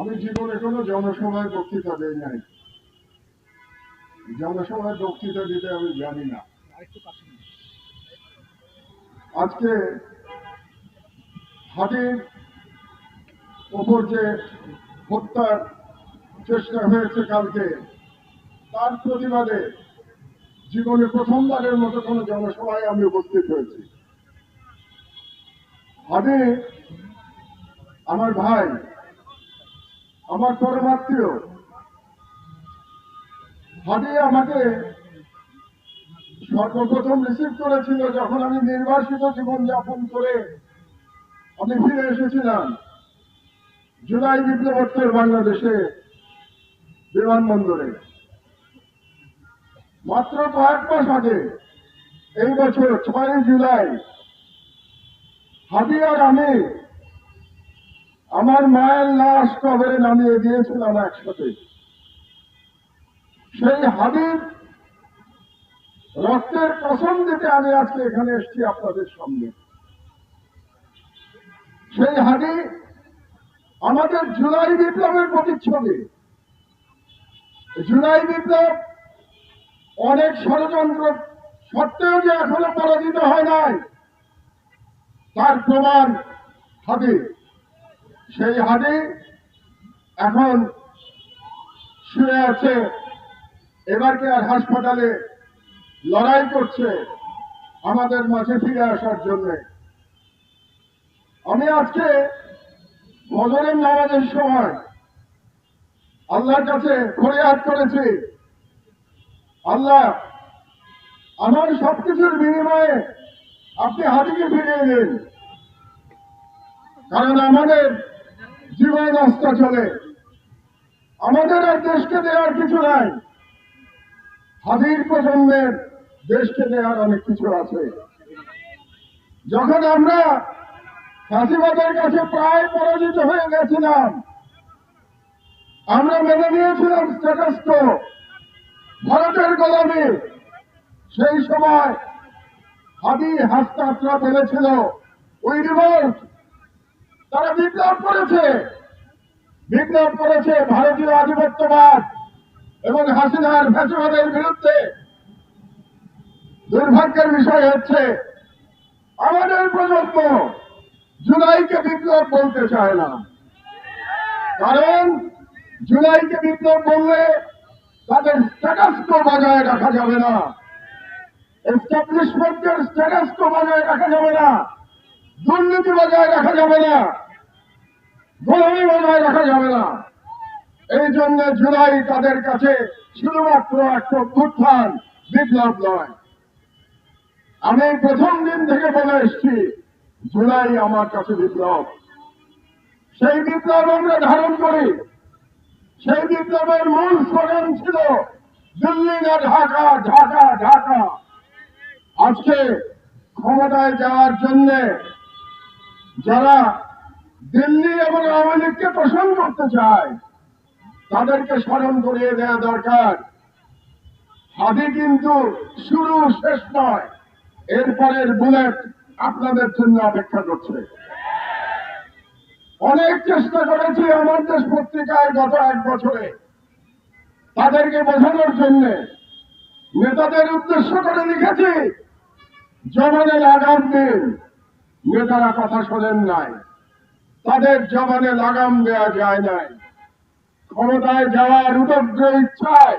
আমি জীবনে কোনো জনসভায় বক্তৃতা দেই নাই। জনসভায় বক্তৃতা দিতে আমি জানি না। আজকে হাতির ওপর যে হত্যার চেষ্টা হয়েছে কালকে তার প্রতিবাদে জীবনে প্রথমবারের মতো কোনো জনসভায় আমি উপস্থিত হয়েছি। হাদি আমার ভাই আমার পরমাত্মীয় হাদি আমাকে সর্বপ্রথম রিসিভ করেছিল যখন আমি নির্বাসিত জীবন যাপন করে আমি ফিরে এসেছিলাম জুলাই বিপ্লবোত্তর বাংলাদেশে বিমানবন্দরে। মাত্র কয়েক মাস আগে, এই বছর ছয় জুলাই হাদি আর আমি আমার মায়ের লাশ কবরে নামিয়ে দিয়েছিলাম একসাথে। সেই হাদির রক্তের কসম দিতে আমি আজকে এখানে এসেছি আপনাদের সামনে। সেই হাদি আমাদের জুলাই বিপ্লবের প্রতিচ্ছবি। জুলাই বিপ্লব অনেক ষড়যন্ত্র সত্ত্বেও যে এখনও পরাজিত হয় নাই, তার প্রমাণ হাদি সেই হাদি এখন শুয়ে আছে। এবারকে আর হাসপাতালে লড়াই করছে আমাদের মাঝে ফিরে আসার জন্য? আমি আজকে বদরের নামাজের সময় আল্লাহর কাছে ফরিয়াদ করেছি। আল্লাহ, আমার সবকিছুর বিনিময়ে আপনি হাতিকে ফিরিয়ে দিন। কারণ আমাদের জীবন অস্ত চলে। আমাদের আর দেশকে দেওয়ার কিছু নাই। হাতির প্রজন্মের দেশকে দেওয়ার অনেক কিছু আছে। যখন আমরা ফাঁসিবাদের কাছে প্রায় পরাজিত হয়ে গেছিলাম, আমরা মেনে নিয়েছিলাম স্ট্যাটাস ভারতের গোলামী, সেই সময় হাদি হাস্তাত্রা বলেছিল ওই রিভোল্ট তারা বিপ্লব করেছে। বিপ্লব করেছে ভারতীয় আধিপত্যবাদ এবং হাসিনার ফ্যাসিবাদের বিরুদ্ধে। দুর্ভাগ্যের বিষয় হচ্ছে, আমাদের প্রজন্ম জুলাইকে বিপ্লব বলতে চায় না। কারণ জুলাইকে বিপ্লব বললে তাদের স্ট্যাটাস কো বজায় রাখা যাবে না। এস্টাবলিশমেন্টের স্ট্যাটাস কো বজায় রাখা যাবে না। দুর্নীতি বজায় রাখা যাবে না। গোলামি বজায় রাখা যাবে না। এই জন্য জুলাই তাদের কাছে শুধুমাত্র একটা উত্থান, বিপ্লব নয়। আমি প্রথম দিন থেকে বলে এসছি, জুলাই আমার কাছে বিপ্লব। সেই বিপ্লব আমরা ধারণ করি। সেই বিপ্লবের মূল স্লোগান ছিল, দিল্লি না ঢাকা ঢাকা ঢাকা। আজকে ক্ষমতায় যাওয়ার জন্য যারা দিল্লি এবং আওয়ামী লীগকে পোষণ করতে চায়, তাদেরকে স্মরণ করিয়ে দেওয়া দরকার। হাদি কিন্তু শুরু শেষ নয়, এরপরের বুলেট আপনাদের জন্য অপেক্ষা করছে। অনেক চেষ্টা করেছি আমার দেশ পত্রিকায় গত এক বছরে। তাদেরকে বোঝানোর জন্য নেতাদের উদ্দেশ্য করে লিখেছি জমানের লাগাম দিন। নেতারা কথা শোনেন নাই। তাদের জমানে লাগাম দেওয়া যায় নাই। ক্ষমতায় যাওয়ার উদগ্র ইচ্ছায়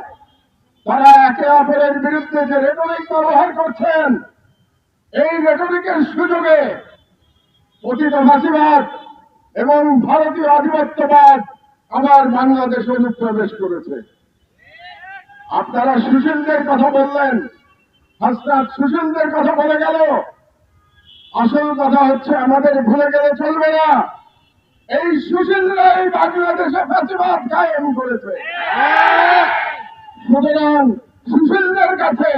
তারা একে অপরের বিরুদ্ধে যে রেটরিক ব্যবহার করছেন, এই রেটরিকের সুযোগে অতীত ফাঁসিবাদ এবং ভারতীয় আধিপত্যবাদ আমার বাংলাদেশে অনুপ্রবেশ করেছে। আপনারা সুশীলদের কথা বললেন, হাসনাত সুশীলদের কথা বলে গেল। আসল কথা হচ্ছে আমাদের ভুলে গেলে চলবে না। এই সুশীলরাই বাংলাদেশে ফাঁসিবাদ কায়েম করেছে। সুতরাং সুশীলদের কাছে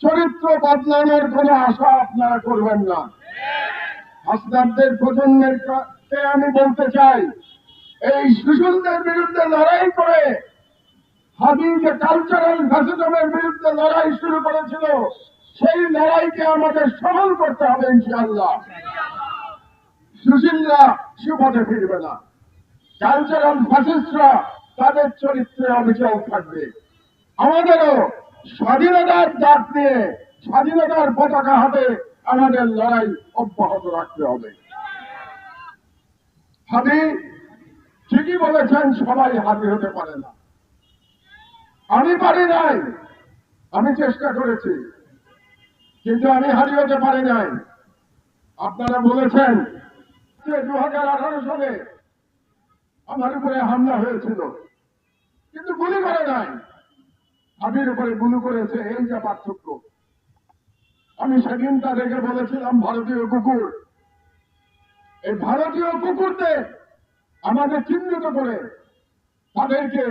চরিত্র বদলানোর কোন আশা আপনারা করবেন না। হাসনাতদের প্রজন্মের কে আমি বলতে চাই, এই সুশীলদের বিরুদ্ধে লড়াই করে হাবি যে কালচারাল ফ্যাসিজমের বিরুদ্ধে লড়াই শুরু করেছিল। সেই লড়াইকে আমাদের সফল করতে হবে ইনশাআল্লাহ। সুশীলরা সুপথে ফিরবে না। কালচারাল ফ্যাসিস্টরা তাদের চরিত্রে অবিচল থাকবে। আমাদেরও স্বাধীনতার ডাক নিয়ে স্বাধীনতার পতাকা হাতে আমাদের লড়াই অব্যাহত রাখতে হবে। হাবি, ঠিকই বলেছেন, সবাই হাবি হতে পারে না। আমি পারি নাই, আমি চেষ্টা করেছি। কিন্তু আমি হারিয়ে পারি নাই। আপনারা বলেছেন যে দু হাজার আঠারো সালে আমার উপরে হামলা হয়েছিল। কিন্তু গুলি করে নাই। আমির উপরে গুলি করেছে, এই যে পার্থক্য। আমি সেদিন তাদেরকে বলেছিলাম, ভারতীয় কুকুর। এই ভারতীয় কুকুরদের আমাদের চিহ্নিত করে তাদেরকে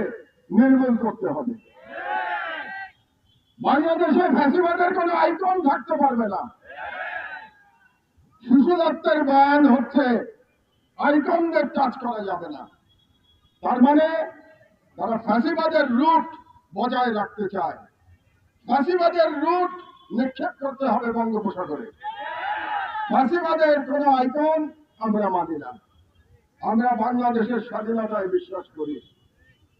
নির্মূল করতে হবে। বাংলাদেশে ফ্যাসিবাদের কোনো আইকন থাকতে পারবে না। শিশু দত্তের বয়ান হচ্ছে, আইকনদের টাচ করা যাবে না। তার মানে তারা ফ্যাসিবাদের রুট বজায় রাখতে চায়। ফ্যাসিবাদের রুট নিক্ষেপ করতে হবে বঙ্গোপসাগরে। ফাঁসিবাদের কোনো আইকন আমরা মানি না। আমরা বাংলাদেশের স্বাধীনতায় বিশ্বাস করি।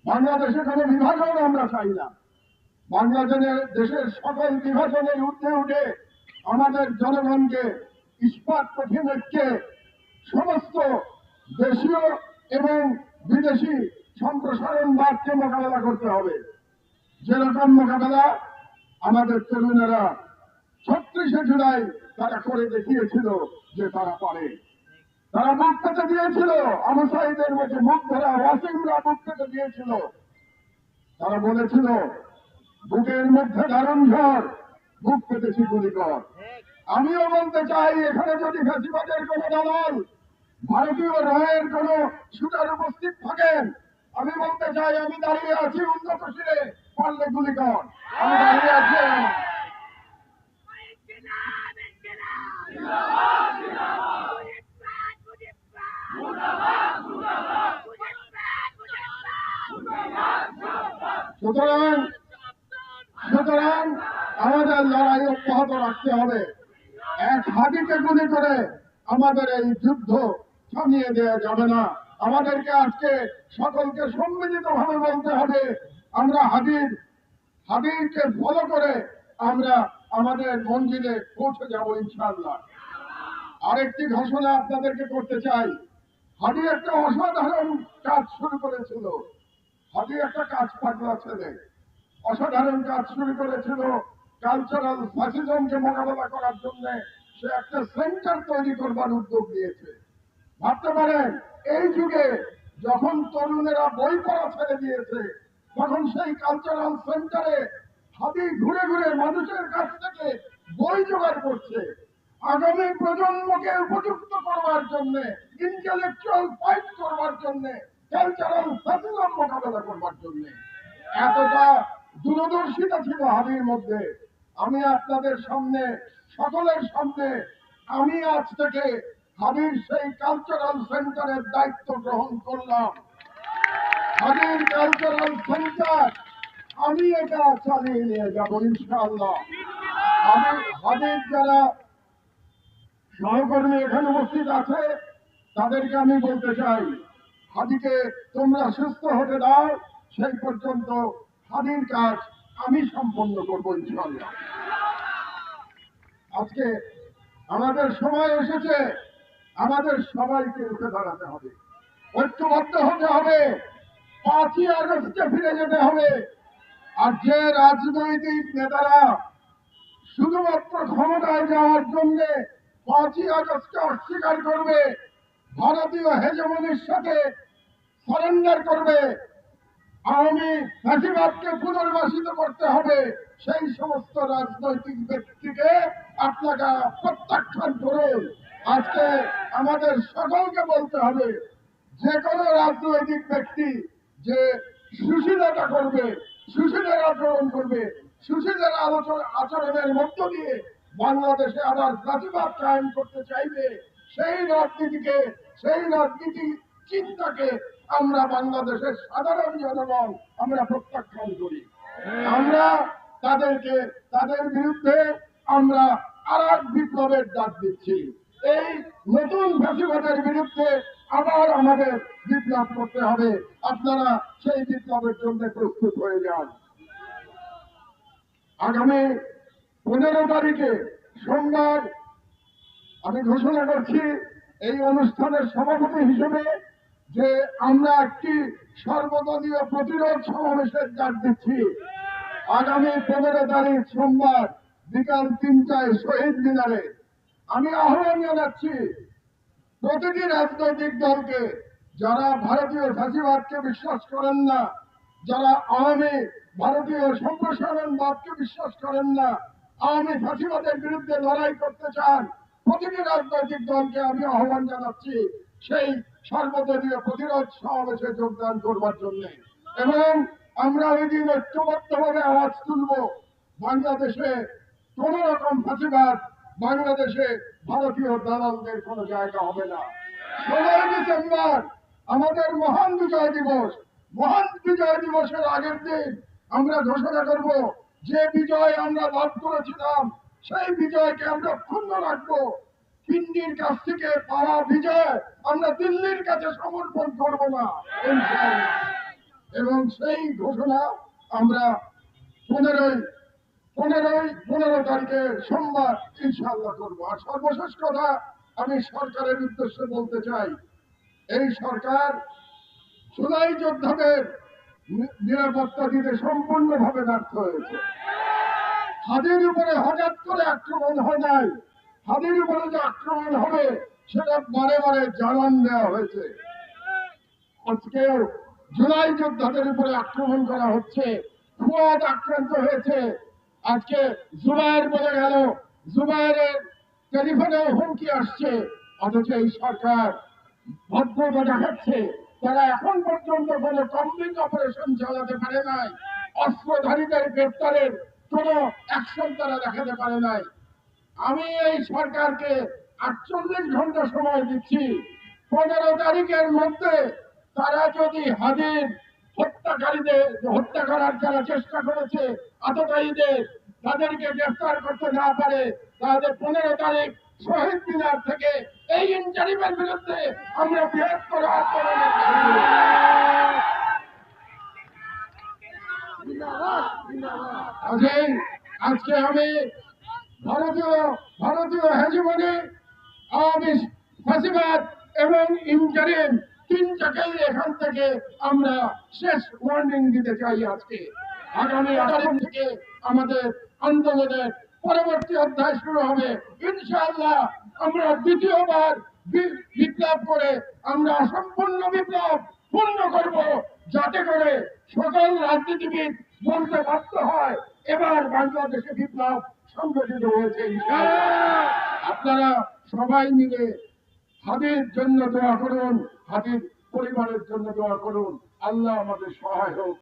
বাংলাদেশে কোনো বিভাজন আমরা চাই না। বাংলাদেশের দেশের সকল বিভাজনের ঊর্ধ্বে উঠে আমাদের জনগণকে, ইস্পাত প্রতিনিধিকে সমস্ত দেশীয় এবং বিদেশি সম্প্রসারণবাদকে মোকাবেলা করতে হবে। যেরকম মোকাবেলা আমাদের তরুণেরা ছত্রিশে জুলাই তারা করে দেখিয়েছিল যে তারা পারে। তারা মুখ পেতে দিয়েছিল আমসাইদের মধ্যে মুখ ধরা, ওয়াসিমরা মুখ পেতে দিয়েছিল। তারা বলেছিল বুকের মধ্যে ধারণ ঝড় বুক পেতে পেতেছি কর আমিও বলতে চাই, এখানে যদি ফেসিবাদের কোন দলাল ভারতীয় রায়ের কোন শুটার উপস্থিত থাকেন, আমি বলতে চাই, আমি দাঁড়িয়ে আছি উন্নত শিরে, পারলে গুলি কর। আমি দাঁড়িয়ে আছি রাখতে হবে। এক হাতিকে গুলি করে আমাদের এই যুদ্ধ থামিয়ে দেওয়া যাবে না। আমাদেরকে আজকে সকলকে সম্মিলিত ভাবে বলতে হবে, আমরা হাবির হাবিরকে ফলো করে আমরা আমাদের মন্দিরে পৌঁছে যাব ইনশাআল্লাহ। আরেকটি ঘোষণা আপনাদেরকে করতে চাই। হাবি একটা অসাধারণ কাজ শুরু করেছিল। হাবি একটা কাজ পাগলা ছেলে। অসাধারণ কাজ শুরু করেছিল। কালচারাল ফ্যাসিজমকে মোকাবেলা করার জন্য সে একটা সেন্টার তৈরি করবার উদ্যোগ নিয়েছে। ভাবতে পারেন, এই যুগে যখন তরুণেরা বই পড়া ছেড়ে দিয়েছে, তখন সেই কালচারাল সেন্টারে হাতি ঘুরে ঘুরে মানুষের কাছ থেকে বই জোগাড় করছে। আগামী প্রজন্মকে উপযুক্ত করবার জন্য ইন্টেলেকচুয়াল ফাইট করবার জন্য কালচারাল ফ্যাসিজম মোকাবেলা করবার জন্য। এতটা দূরদর্শিতা ছিল হাবির মধ্যে। আমি আপনাদের সামনে, সকলের সামনে, আমি আজ থেকে হাবির সেই কালচারাল সেন্টারের দায়িত্ব গ্রহণ করলাম। হাবির কালচারাল সেন্টার আমি এটা চালিয়ে নিয়ে যাব, ইনশাআল্লাহ। আমি হাবির যারা সহকর্মী এখানে উপস্থিত আছে, তাদেরকে আমি বলতে চাই হাদিকে তোমরা সুস্থ হতে দাও, সেই পর্যন্ত হাদির কাজ আমি সম্পন্ন করব ইনশাল্লাহ আজকে আমাদের সময় এসেছে, আমাদের সবাইকে উঠে দাঁড়াতে হবে। ঐক্যবদ্ধ হতে হবে, পাঁচই আগস্টে ফিরে যেতে হবে। আর যে রাজনৈতিক নেতারা শুধুমাত্র ক্ষমতায় যাওয়ার জন্য পাঁচই আগস্টকে অস্বীকার করবে, ভারতীয় হেজমনির সাথে সারেন্ডার করবে আওয়ামী ফ্যাসিবাদকে পুনর্বাসিত করতে হবে। সেই সমস্ত রাজনৈতিক ব্যক্তিকে আপনারা প্রত্যাখ্যান করুন। আজকে আমাদের সকলকে বলতে হবে, যে কোনো রাজনৈতিক ব্যক্তি যে সুশীলতা করবে, সুশীলের আচরণ করবে, সুশীলের আলোচনা আচরণের মধ্য দিয়ে বাংলাদেশে আবার প্রতিবাদ কায়েম করতে চাইবে, সেই রাজনীতিকে, সেই রাজনীতি চিন্তাকে আমরা বাংলাদেশের সাধারণ জনগণ আমরা প্রত্যাখ্যান করি। আমরা তাদেরকে তাদের বিরুদ্ধে আমরা আর এক বিপ্লবের ডাক দিচ্ছি। এই নতুন ফ্যাসিবাদের বিরুদ্ধে আবার আমাদের বিপ্লব করতে হবে। আপনারা সেই বিপ্লবের জন্য প্রস্তুত হয়ে যান। আগামী পনেরো তারিখে সোমবার আমি ঘোষণা করছি এই অনুষ্ঠানের সভাপতি হিসেবে যে আমরা একটি সর্বদলীয় প্রতিরোধ সমাবেশের ডাক দিচ্ছি। আগামী পনেরো তারিখ সোমবার বিকাল তিনটায় শহীদ মিনারে আমি আহ্বান জানাচ্ছি প্রতিটি রাজনৈতিক দলকে, যারা ভারতীয় ফাঁসিবাদকে বিশ্বাস করেন না, যারা আওয়ামী ভারতীয় সম্প্রসারণবাদকে বিশ্বাস করেন না, আওয়ামী ফ্যাসিবাদের বিরুদ্ধে লড়াই করতে চান, প্রতিটি রাজনৈতিক দলকে আমি আহ্বান জানাচ্ছি সেই সর্বদলীয় প্রতিরোধ সমাবেশে যোগদান করবার জন্য। এবং আমরা ওই দিন ঐক্যবদ্ধভাবে আওয়াজ তুলব, বাংলাদেশে কোন রকম ফাঁসিবাদ বাংলাদেশে ভারতীয় দালালদের কোনো জায়গা হবে না। ষোলোই ডিসেম্বর, আমাদের মহান বিজয় দিবস। মহান বিজয় দিবসের আগের দিন আমরা ঘোষণা করব, যে বিজয় আমরা লাভ করেছিলাম, সেই বিজয়কে আমরা ক্ষুণ্ণ রাখব। হিন্দির কাছ থেকে পাওয়া বিজয় আমরা দিল্লির কাছে সমর্পণ করব না এবং সেই ঘোষণা আমরা পনেরোই পনেরোই, পনেরো তারিখে সোমবার ইনশাআল্লাহ করব। আর সর্বশেষ কথা আমি সরকারের উদ্দেশ্যে বলতে চাই, এই সরকার জুলাই যোদ্ধাদের নিরাপত্তা দিতে সম্পূর্ণভাবে ব্যর্থ হয়েছে। হাদির উপরে হঠাৎ করে আক্রমণ হয় নাই। হাদির উপরে যে আক্রমণ হবে, সেটা বারে বারে জানান দেওয়া হয়েছে। আজকেও জুলাই যোদ্ধাদের উপরে আক্রমণ করা হচ্ছে। ফুয়াদ আক্রান্ত হয়েছে। আজকে জুবাইর বলে গেল, জুবাইরের টেলিফোনে হুমকি আসছে। অথচ এই সরকার ভদ্রতা দেখাচ্ছে। তারা এখন পর্যন্ত কোনো কম্বিং অপারেশন চালাতে পারে নাই। অস্ত্রধারীদের গ্রেপ্তারের কোনো অ্যাকশন তারা দেখাতে পারে নাই। আমি এই সরকারকে আটচল্লিশ ঘণ্টা সময় দিচ্ছি পনেরো তারিখের মধ্যে তারা যদি হাজির হত্যাকারীদের হত্যা করার যারা চেষ্টা করেছে আততায়ীদের তাদেরকে গ্রেফতার করতে না পারে তাদের পনেরো তারিখ শহীদ মিনার থেকে এই ইন্টারিমের বিরুদ্ধে আমরা বৃহত্তর আন্দোলনে। আজকে আমি ভারতীয় ভারতীয় হেজিমনি ফাঁসিবাদ এবং এখান থেকে আমরা শেষ ওয়ার্নিং দিতে চাই আজকে। আগামী থেকে আমাদের আন্দোলনের পরবর্তী অধ্যায় শুরু হবে। ইনশাআল্লাহ আমরা দ্বিতীয়বার বিপ্লব করে আমরা সম্পূর্ণ বিপ্লব পূর্ণ করব যাতে করে সকল রাজনীতিবিদ বলতে বাধ্য হয়, এবার বাংলাদেশে বিপ্লব সংগঠিত হয়েছে আপনারা সবাই মিলে হাতের জন্য দোয়া করুন, হাতির পরিবারের জন্য দোয়া করুন। আল্লাহ আমাদের সহায় হোক।